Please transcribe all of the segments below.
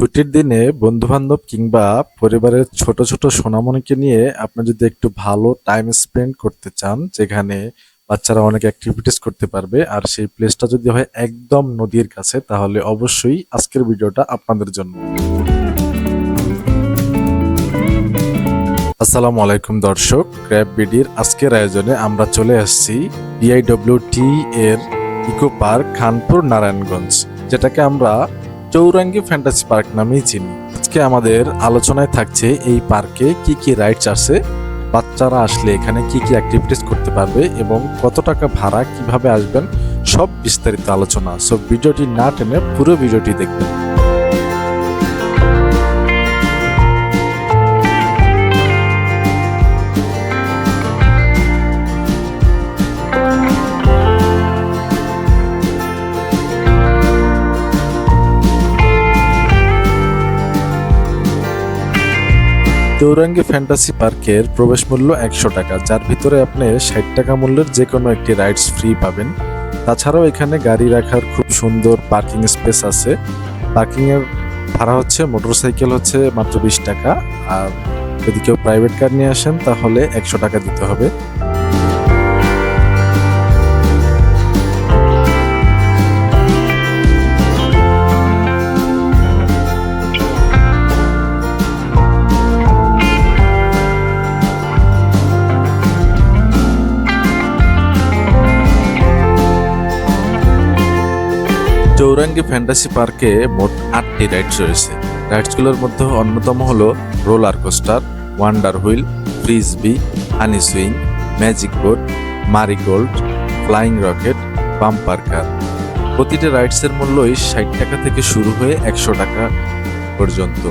ছুটির দিনে বন্ধু-বান্ধব কিংবা পরিবারের ছোট, ছোট সোনামণিকে নিয়ে আপনি যদি একটু ভালো টাইম স্পেন্ড করতে চান, যেখানে বাচ্চারা অনেক অ্যাক্টিভিটিস করতে পারবে আর সেই প্লেসটা যদি হয় একদম নদীর কাছে তাহলে অবশ্যই আজকের ভিডিওটা আপনাদের জন্য। আসসালামু আলাইকুম দর্শক ক্র্যাব বিডির আজকের আয়োজনে আমরা চলে আসছি বিআইডব্লিউটি এর ইকো পার্ক খানপুর নারায়ণগঞ্জ যেটাকে আমরা চৌরাঙ্গি ফ্যান্টাসি পার্ক নামেই চিনি। আজকে আমাদের আলোচনায় থাকছে এই পার্কে কি কি রাইডস আছে বাচ্চারা আসলে এখানে কি কি অ্যাক্টিভিটিস করতে পারবে এবং কত টাকা ভাড়া, কীভাবে আসবেন, সব বিস্তারিত আলোচনা। সো ভিডিওটি না টেনে পুরো ভিডিওটি দেখবেন। চৌরাঙ্গি ফ্যান্টাসি পার্কের প্রবেশ মূল্য একশো টাকা, যার ভিতরে আপনি ষাট টাকা মূল্যের যে কোনো একটি রাইডস ফ্রি পাবেন। তাছাড়াও এখানে গাড়ি রাখার খুব সুন্দর পার্কিং স্পেস আছে। পার্কিংয়ের ভাড়া হচ্ছে মোটরসাইকেল হচ্ছে মাত্র বিশ টাকা। আর যদি কেউ প্রাইভেট কার নিয়ে আসেন, তাহলে একশো টাকা দিতে হবে। চৌরাঙ্গি ফ্যান্টাসি পার্কে মোট আটটি রাইডস রয়েছে। রাইডসগুলোর মধ্যে অন্যতম হলো roller coaster, wonder wheel, frisbee, honey swing, magic boat, marigold, flying rocket, bumper car. প্রতিটি রাইডসের মূল্যই ষাট টাকা থেকে শুরু হয়ে একশো টাকা পর্যন্ত।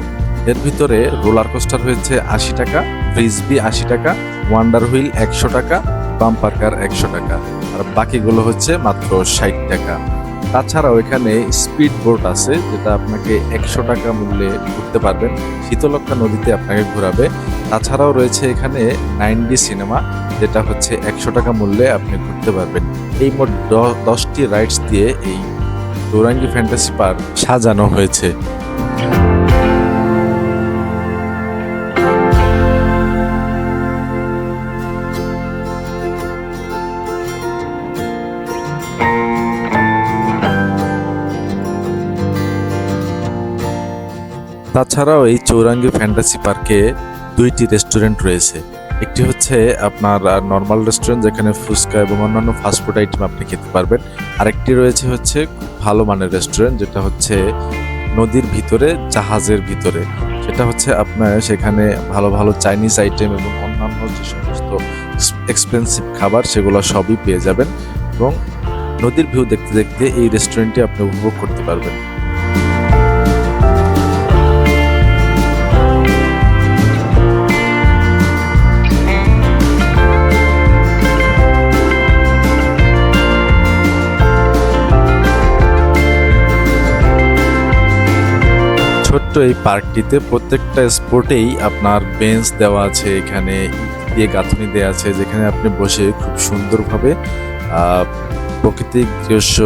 এর ভিতরে রোলার কোস্টার হয়েছে আশি টাকা, ফ্রিজবি আশি টাকা, ওয়ান্ডার হুইল একশো টাকা, বাম্পার কার একশো টাকা। আর বাকিগুলো হচ্ছে মাত্র ষাট টাকা। তাছাড়াও এখানে স্পিড বোট আছে, যেটা আপনাকে একশো টাকা মূল্যে ঘুরতে পারবেন শীতলক্ষা নদীতে আপনাকে ঘোরাবে। তাছাড়াও রয়েছে এখানে নাইন ডি সিনেমা, যেটা হচ্ছে একশো টাকা মূল্যে আপনি ঘুরতে পারবেন। এই মোট দশটি রাইডস দিয়ে এই দৌরাঙ্গি ফ্যান্টাসি পার্ক সাজানো হয়েছে। তাছাড়াও এই চৌরাঙ্গি ফ্যান্টাসি পার্কে দুইটি রেস্টুরেন্ট রয়েছে। একটি হচ্ছে আপনার নর্মাল রেস্টুরেন্ট যেখানে ফুচকা এবং অন্যান্য ফাস্টফুড আইটেম আপনি খেতে পারবেন। আরেকটি রয়েছে হচ্ছে ভালো মানের রেস্টুরেন্ট যেটা হচ্ছে নদীর ভিতরে, জাহাজের ভিতরে। সেটা হচ্ছে আপনার সেখানে ভালো ভালো চাইনিজ আইটেম এবং অন্যান্য যে সমস্ত এক্সপেন্সিভ খাবার, সেগুলো সবই পেয়ে যাবেন এবং নদীর ভিউ দেখতে দেখতে এই রেস্টুরেন্টটি আপনি উপভোগ করতে পারবেন। ছোট্ট এই পার্কটিতে প্রত্যেকটা স্পোর্টেই আপনার বেঞ্চ দেওয়া আছে, এখানে দিয়ে গাঁথনি দেওয়া আছে, যেখানে আপনি বসে খুব সুন্দরভাবে প্রাকৃতিক দৃশ্য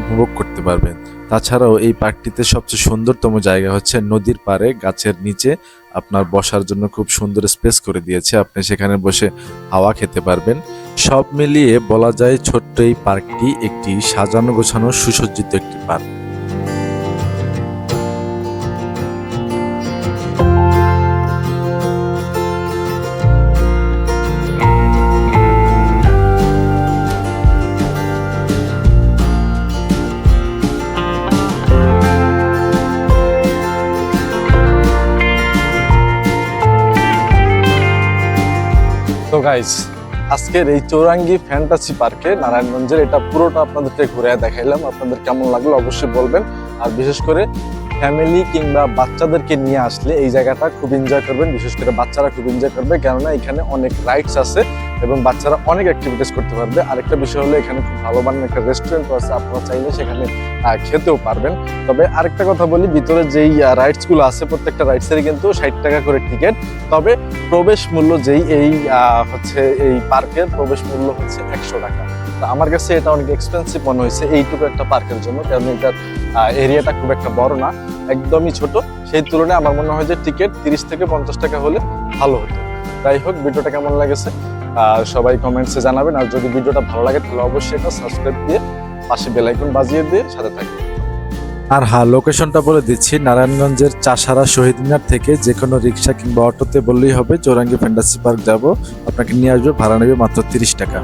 উপভোগ করতে পারবেন। তাছাড়াও এই পার্কটিতে সবচেয়ে সুন্দরতম জায়গা হচ্ছে নদীর পাড়ে, গাছের নিচে আপনার বসার জন্য খুব সুন্দর স্পেস করে দিয়েছে। আপনি সেখানে বসে হাওয়া খেতে পারবেন। সব মিলিয়ে বলা যায় ছোট্ট এই পার্কটি একটি সাজানো গোছানো সুসজ্জিত একটি পার্ক। গাইজ আজকের এই চৌরাঙ্গি ফ্যান্টাসি পার্কে নারায়ণগঞ্জের এটা পুরোটা আপনাদেরকে ঘুরে দেখাইলাম। আপনাদের কেমন লাগল অবশ্যই বলবেন। আর বিশেষ করে ফ্যামিলি কিংবা বাচ্চাদেরকে নিয়ে আসলে এই জায়গাটা খুব এনজয় করবেন। বিশেষ করে বাচ্চারা খুব এনজয় করবে। কেননা এখানে অনেক রাইডস আছে। এবং বাচ্চারা অনেক অ্যাক্টিভিটিস করতে পারবে। আরেকটা বিষয় হলো, এখানে খুব ভালো মানের একটা রেস্টুরেন্ট আছে, আপনারা চাইলে সেখানে খেতেও পারবেন। তবে আরেকটা কথা বলি, ভিতরে যেই রাইডসগুলো আছে, প্রত্যেকটা রাইডসেরই কিন্তু ষাট টাকা করে টিকিট তবে প্রবেশ মূল্য যেই, এই হচ্ছে এই পার্কের প্রবেশ মূল্য হচ্ছে একশো টাকা। তো আমার কাছে এটা অনেক এক্সপেন্সিভ মনে হয়েছে, এইটুকু একটা পার্কের জন্য, কারণ এটার এরিয়াটা খুব একটা বড় না, একদমই ছোট। সেই তুলনায় আমার মনে হয় যে টিকিট তিরিশ থেকে পঞ্চাশ টাকা হলে ভালো হতো। যাই হোক, ভিডিওটা কেমন লাগেছে? সবাই কমেন্টসে জানাবেন। আর যদি ভিডিওটা ভালো লাগে, তাহলে অবশ্যই এটা সাবস্ক্রাইব দিয়ে পাশে বেলাইকন বাজিয়ে দিয়ে সাথে থাকবেন। আর হ্যাঁ লোকেশনটা বলে দিচ্ছি। নারায়ণগঞ্জের চাষারা শহীদ মিনার থেকে যে কোনো রিক্সা কিংবা অটোতে বললেই হবে, চৌরাঙ্গি ফ্যান্টাসি পার্ক যাব। আপনাকে নিয়ে আসবে, ভাড়া নেবে মাত্র তিরিশ টাকা।